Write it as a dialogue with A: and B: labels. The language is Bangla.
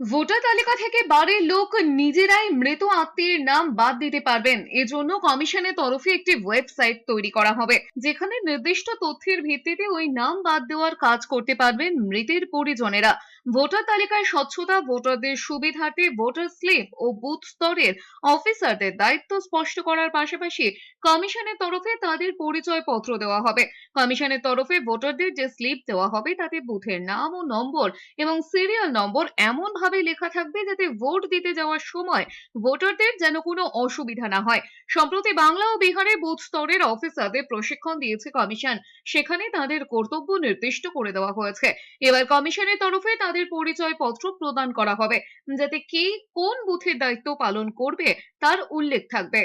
A: ভোটার তালিকা থেকে বাড়ির লোক নিজেরাই মৃত আত্মীয়ের নাম বাদ দিতে পারবেন। এজন্য কমিশনের তরফে একটি ওয়েবসাইট তৈরি করা হবে, যেখানে নির্দিষ্ট তথ্যের ভিত্তিতে ওই নাম বাদ দেওয়ার কাজ করতে পারবেন মৃতের পরিজনেরা। ভোটার তালিকায় স্বচ্ছতা, ভোটারদের সুবিধার্থে ভোটার স্লিপ ও বুথ স্তরের অফিসারদের দায়িত্ব স্পষ্ট করার পাশাপাশি কমিশনের তরফে তাদের পরিচয় পত্র দেওয়া হবে। কমিশনের তরফে ভোটারদের যে স্লিপ দেওয়া হবে, তাতে বুথের নাম ও নম্বর এবং সিরিয়াল নম্বর এমন ভাবে লেখা থাকবে যাতে ভোট দিতে যাওয়ার সময় ভোটারদের যেন কোনো অসুবিধা না হয়। সম্প্রতি বাংলা ও বিহারে বুথ স্তরের অফিসারদের প্রশিক্ষণ দিয়েছে কমিশন। সেখানে তাদের কর্তব্য নির্দিষ্ট করে দেওয়া হয়েছে। এবার কমিশনের তরফে তাদের পরিচয় পত্র প্রদান করা হবে। যাতে কে কোন বুথের দায়িত্ব পালন করবে তার উল্লেখ থাকবে।